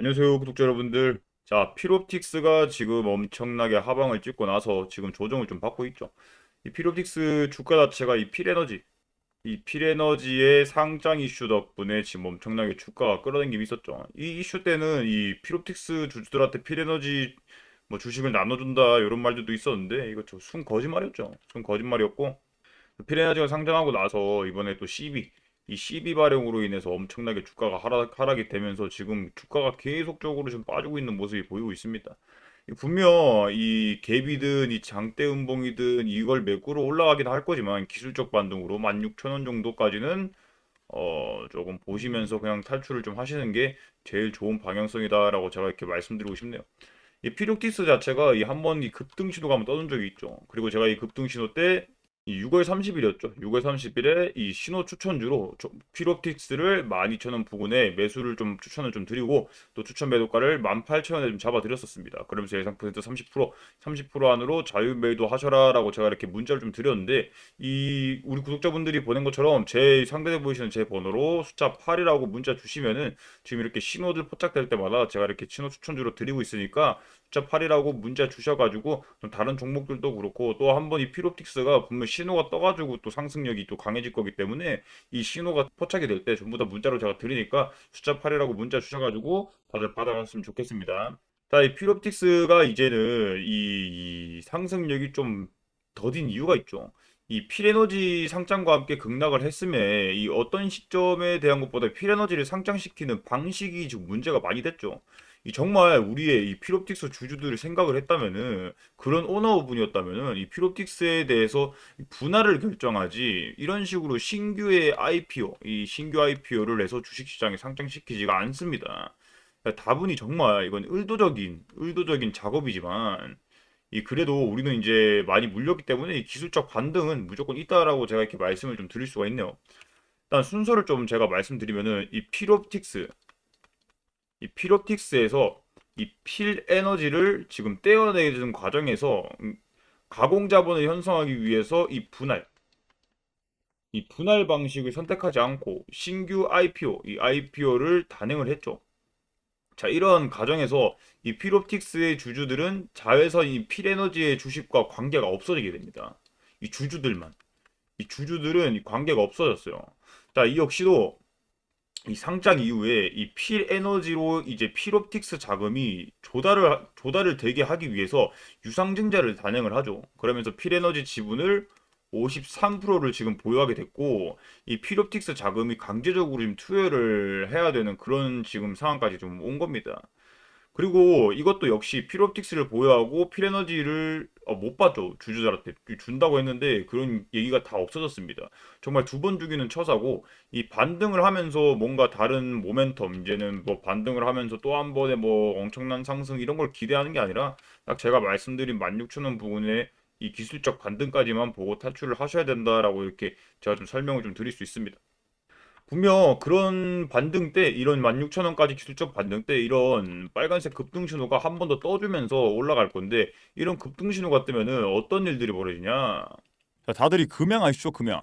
안녕하세요, 구독자 여러분들. 자, 필옵틱스가 지금 엄청나게 하방을 찍고 나서 지금 조정을 좀 받고 있죠. 이 필옵틱스 주가 자체가 이 필에너지, 이 필에너지의 상장 이슈 덕분에 지금 엄청나게 주가가 끌어당김이 있었죠. 이 이슈 때는 이 필옵틱스 주주들한테 필에너지 뭐 주식을 나눠준다 이런 말들도 있었는데 이거 저순 거짓말이었죠. 순 거짓말이었고 필에너지가 상장하고 나서 이번에 또 CB 이 CB 발행으로 인해서 엄청나게 주가가 하락, 하락이 되면서 지금 주가가 계속적으로 좀 빠지고 있는 모습이 보이고 있습니다. 이 분명 이 갭이든 이 장대 음봉이든 이걸 매꾸로 올라가긴 할 거지만 기술적 반등으로 16,000원 정도까지는 어 조금 보시면서 그냥 탈출을 좀 하시는 게 제일 좋은 방향성이다라고 제가 이렇게 말씀드리고 싶네요. 이 피력티스 자체가 이 한번 이 급등 신호가 한번 떠는 적이 있죠. 그리고 제가 이 급등 신호 때이 6월 30일이었죠. 6월 30일에 이 신호 추천주로 피롭틱스를 12,000원 부근에 매수를 좀 추천을 좀 드리고 또 추천 매도가를 18,000원에 좀 잡아 드렸었습니다. 그러면서 예상 퍼센트 30% 30% 안으로 자유 매도 하셔라라고 제가 이렇게 문자를 좀 드렸는데 이 우리 구독자분들이 보낸 것처럼 제 상단에 보이시는 제 번호로 숫자 8이라고 문자 주시면은 지금 이렇게 신호들 포착될 때마다 제가 이렇게 신호 추천주로 드리고 있으니까 숫자 8이라고 문자 주셔가지고 좀 다른 종목들도 그렇고 또 한번 이 피롭틱스가 분명 신호가 떠가지고 또 상승력이 또 강해질 거기 때문에 이 신호가 포착이 될 때 전부 다 문자로 제가 드리니까 숫자 8이라고 문자 주셔가지고 다들 받아갔으면 좋겠습니다. 자, 이 피롭틱스가 이제는 이, 이 상승력이 좀 더딘 이유가 있죠. 이 필에너지 상장과 함께 급락을 했음에 이 어떤 시점에 대한 것보다 필에너지를 상장시키는 방식이 지금 문제가 많이 됐죠. 이 정말 우리의 이 필옵틱스 주주들이 생각을 했다면은 그런 오너분이었다면은 이 필옵틱스에 대해서 분할을 결정하지 이런 식으로 신규의 IPO, 이 신규 IPO를 내서 주식시장에 상장시키지가 않습니다. 다분히 정말 이건 의도적인 의도적인 작업이지만 이 그래도 우리는 이제 많이 물렸기 때문에 이 기술적 반등은 무조건 있다라고 제가 이렇게 말씀을 좀 드릴 수가 있네요. 일단 순서를 좀 제가 말씀드리면은 이 필옵틱스 이 필옵틱스에서 이 필 에너지를 지금 떼어내는 과정에서 음, 가공 자본을 형성하기 위해서 이 분할 이 분할 방식을 선택하지 않고 신규 IPO, 이 IPO를 단행을 했죠. 자, 이런 과정에서 이 필옵틱스의 주주들은 자회사 이 필에너지의 주식과 관계가 없어지게 됩니다. 이 주주들만. 이 주주들은 이 관계가 없어졌어요. 자, 이 역시도 이 상장 이후에 이 필 에너지로 이제 필옵틱스 자금이 조달을 조달을 되게 하기 위해서 유상증자를 단행을 하죠. 그러면서 필 에너지 지분을 53%를 지금 보유하게 됐고 이 필옵틱스 자금이 강제적으로 지금 투여를 해야 되는 그런 지금 상황까지 좀 온 겁니다. 그리고 이것도 역시 필옵틱스를 보유하고 필에너지를 어, 못 받죠. 주주들한테 준다고 했는데 그런 얘기가 다 없어졌습니다. 정말 두 번 주기는 처사고 이 반등을 하면서 뭔가 다른 모멘텀 이제는 뭐 반등을 하면서 또 한 번에 뭐 엄청난 상승 이런 걸 기대하는 게 아니라 딱 제가 말씀드린 16,000원 부분에 이 기술적 반등까지만 보고 탈출을 하셔야 된다라고 이렇게 제가 좀 설명을 좀 드릴 수 있습니다. 분명 그런 반등 때 이런 16,000원까지 기술적 반등 때 이런 빨간색 급등 신호가 한 번 더 떠주면서 올라갈 건데 이런 급등 신호가 뜨면은 어떤 일들이 벌어지냐? 자, 다들 이 금양 아시죠? 금양.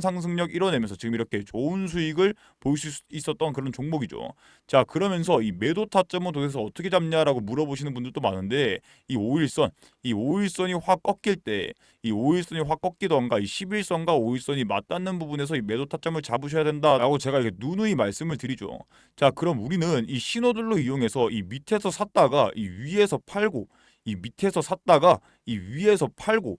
상승력 이뤄내면서 지금 이렇게 좋은 수익을 볼수 있었던 그런 종목이죠. 자, 그러면서 이 매도 타점은 도대체 어떻게 잡냐라고 물어보시는 분들도 많은데 이 5일선, 이 5일선이 확 꺾일 때, 이 5일선이 확 꺾이던가 이 11선과 5일선이 맞닿는 부분에서 이 매도 타점을 잡으셔야 된다라고 제가 이렇게 누누이 말씀을 드리죠. 자, 그럼 우리는 이 신호들로 이용해서 이 밑에서 샀다가 이 위에서 팔고 이 밑에서 샀다가 이 위에서 팔고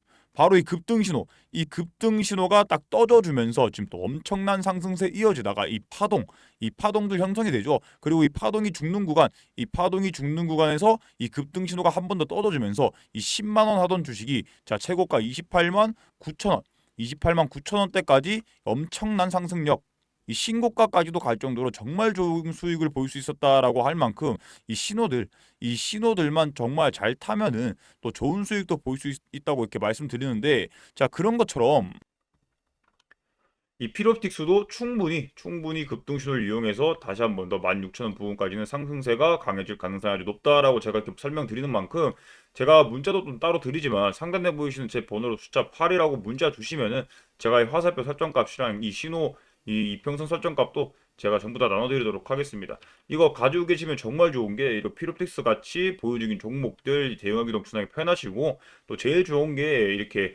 바로 이 급등 신호, 이 급등 신호가 딱 떠져주면서 지금 또 엄청난 상승세 이어지다가 이 파동, 이 파동도 형성이 되죠. 그리고 이 파동이 죽는 구간, 이 파동이 죽는 구간에서 이 급등 신호가 한 번 더 떠져주면서 이 10만 원 하던 주식이 자 최고가 28만 9천 원, 28만 9천 원대까지 엄청난 상승력. 이 신고가까지도 갈 정도로 정말 좋은 수익을 볼 수 있었다라고 할 만큼 이 신호들, 이 신호들만 정말 잘 타면은 또 좋은 수익도 볼 수 있다고 이렇게 말씀드리는데 자 그런 것처럼 이 필옵틱스도 충분히 충분히 급등 신호를 이용해서 다시 한 번 더 16,000원 부분까지는 상승세가 강해질 가능성이 아주 높다라고 제가 이렇게 설명드리는 만큼 제가 문자도 좀 따로 드리지만 상단에 보이시는 제 번호로 숫자 8이라고 문자 주시면은 제가 이 화살표 설정값이랑 이 신호 이 이평선 설정값도 제가 전부 다 나눠드리도록 하겠습니다. 이거 가지고 계시면 정말 좋은 게 이런 필옵틱스 같이 보여주긴 종목들 대응하기 동순하게 편하시고 또 제일 좋은 게 이렇게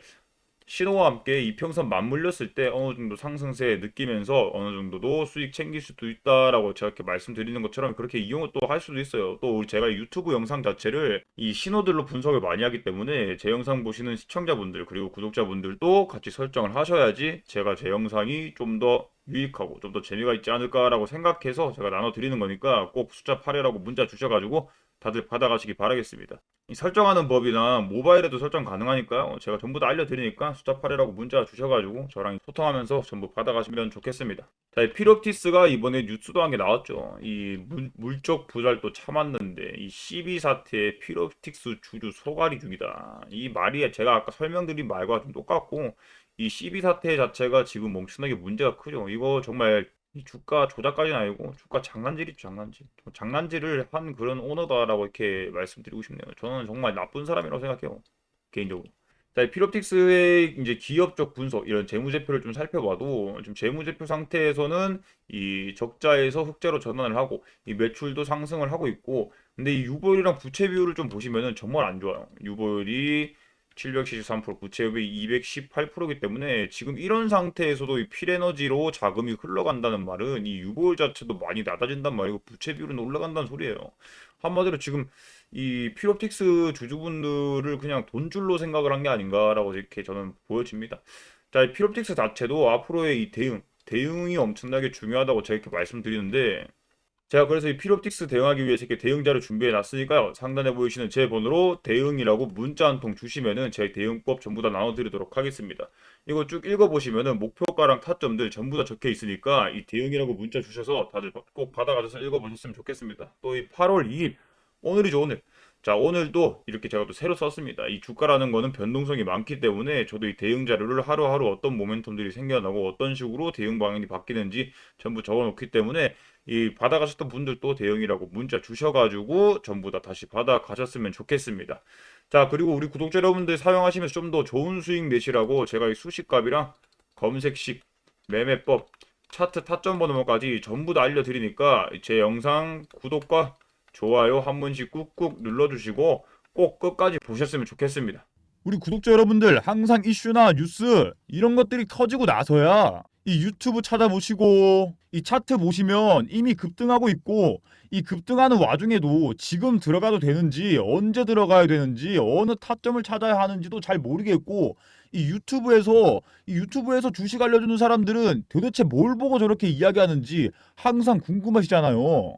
신호와 함께 이평선 맞물렸을 때 어느 정도 상승세 느끼면서 어느 정도도 수익 챙길 수도 있다라고 제가 이렇게 말씀드리는 것처럼 그렇게 이용을 또 할 수도 있어요. 또 제가 유튜브 영상 자체를 이 신호들로 분석을 많이 하기 때문에 제 영상 보시는 시청자분들 그리고 구독자분들도 같이 설정을 하셔야지 제가 제 영상이 좀더 유익하고 좀 더 재미가 있지 않을까라고 생각해서 제가 나눠드리는 거니까 꼭 숫자 8이라고 문자 주셔가지고 다들 받아가시기 바라겠습니다. 이 설정하는 법이나 모바일에도 설정 가능하니까요. 제가 전부 다 알려드리니까 숫자 8이라고 문자 주셔가지고 저랑 소통하면서 전부 받아가시면 좋겠습니다. 자, 이 피롭티스가 이번에 뉴스도 한 게 나왔죠. 이 물, 물적 부잘도 참았는데 이 CB 사태에 피롭틱스 주주 소갈이 중이다. 이 말이 제가 아까 설명드린 말과 좀 똑같고 이 CB 사태 자체가 지금 엄청나게 문제가 크죠. 이거 정말 이 주가 조작까지는 아니고 주가 장난질이죠 장난질. 장난질을 한 그런 오너다라고 이렇게 말씀드리고 싶네요. 저는 정말 나쁜 사람이라고 생각해요 개인적으로. 자, 이 필옵틱스의 이제 기업적 분석 이런 재무제표를 좀 살펴봐도 지금 재무제표 상태에서는 이 적자에서 흑자로 전환을 하고 이 매출도 상승을 하고 있고 근데 이 유보율이랑 부채 비율을 좀 보시면은 정말 안 좋아요. 유보율이 773% 부채율이 218%이기 때문에 지금 이런 상태에서도 이 필에너지로 자금이 흘러간다는 말은 이 유보율 자체도 많이 낮아진단 말이고 부채 비율은 올라간다는 소리예요. 한마디로 지금 이 필옵틱스 주주분들을 그냥 돈줄로 생각을 한 게 아닌가라고 이렇게 저는 보여집니다. 자, 이 필옵틱스 자체도 앞으로의 이 대응, 대응이 엄청나게 중요하다고 제가 이렇게 말씀드리는데 제가 그래서 이 필옵틱스 대응하기 위해서 이렇게 대응자를 준비해 놨으니까요. 상단에 보이시는 제 번호로 대응이라고 문자 한 통 주시면은 제 대응법 전부 다 나눠 드리도록 하겠습니다. 이거 쭉 읽어 보시면은 목표가랑 타점들 전부 다 적혀 있으니까 이 대응이라고 문자 주셔서 다들 꼭 받아 가셔서 읽어 보셨으면 좋겠습니다. 또 이 8월 2일 오늘이죠 오늘. 자 오늘도 이렇게 제가 또 새로 썼습니다. 이 주가라는 거는 변동성이 많기 때문에 저도 이 대응 자료를 하루하루 어떤 모멘텀들이 생겨나고 어떤 식으로 대응 방향이 바뀌는지 전부 적어놓기 때문에 이 받아가셨던 분들도 대응이라고 문자 주셔가지고 전부 다 다시 받아가셨으면 좋겠습니다. 자 그리고 우리 구독자 여러분들 사용하시면서 좀 더 좋은 수익 내시라고 제가 이 수식값이랑 검색식 매매법 차트 타점 번호까지 전부 다 알려드리니까 제 영상 구독과 좋아요 한 번씩 꾹꾹 눌러주시고 꼭 끝까지 보셨으면 좋겠습니다. 우리 구독자 여러분들 항상 이슈나 뉴스 이런 것들이 터지고 나서야 이 유튜브 찾아보시고 이 차트 보시면 이미 급등하고 있고 이 급등하는 와중에도 지금 들어가도 되는지 언제 들어가야 되는지 어느 타점을 찾아야 하는지도 잘 모르겠고 이 유튜브에서 이 유튜브에서 주식 알려주는 사람들은 도대체 뭘 보고 저렇게 이야기하는지 항상 궁금하시잖아요.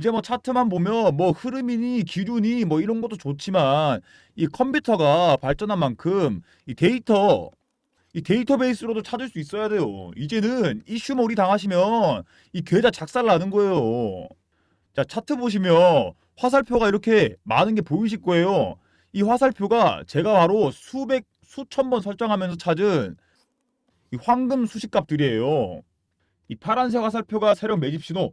이제 뭐 차트만 보면 뭐 흐름이니 기준이 뭐 이런 것도 좋지만 이 컴퓨터가 발전한 만큼 이 데이터 이 데이터베이스로도 찾을 수 있어야 돼요. 이제는 이슈몰이 당하시면 이 계좌 작살 나는 거예요. 자, 차트 보시면 화살표가 이렇게 많은 게 보이실 거예요. 이 화살표가 제가 바로 수백, 수천 번 설정하면서 찾은 이 황금 수식값들이에요. 이 파란색 화살표가 세력 매집 신호,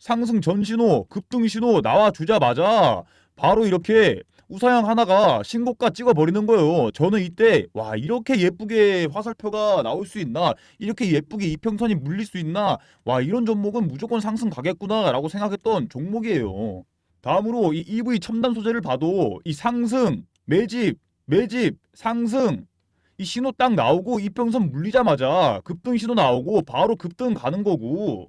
상승 전 신호, 급등 신호 나와 주자마자 바로 이렇게 우상향 하나가 신고가 찍어 버리는 거예요. 저는 이때 와 이렇게 예쁘게 화살표가 나올 수 있나? 이렇게 예쁘게 이평선이 물릴 수 있나? 와 이런 종목은 무조건 상승 가겠구나 라고 생각했던 종목이에요. 다음으로 이 EV 첨단 소재를 봐도 이 상승, 매집, 매집, 상승 이 신호 딱 나오고 이평선 물리자마자 급등 신호 나오고 바로 급등 가는 거고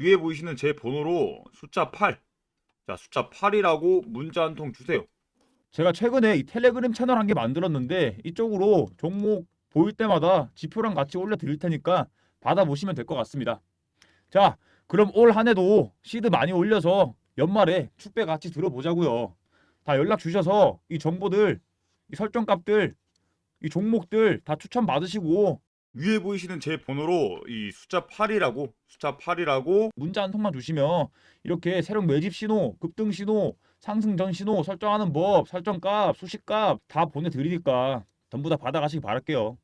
위에 보이시는 제 번호로 숫자 8, 자 숫자 8이라고 문자 한 통 주세요. 제가 최근에 이 텔레그램 채널 한 개 만들었는데 이쪽으로 종목 보일 때마다 지표랑 같이 올려 드릴 테니까 받아 보시면 될 것 같습니다. 자, 그럼 올 한 해도 시드 많이 올려서 연말에 축배 같이 들어보자고요. 다 연락 주셔서 이 정보들, 이 설정값들, 이 종목들 다 추천 받으시고 위에 보이시는 제 번호로 이 숫자 8이라고 숫자 8이라고 문자 한 통만 주시면 이렇게 새로운 매집 신호, 급등 신호, 상승 전 신호 설정하는 법, 설정값, 수식값 다 보내드리니까 전부 다 받아가시기 바랄게요.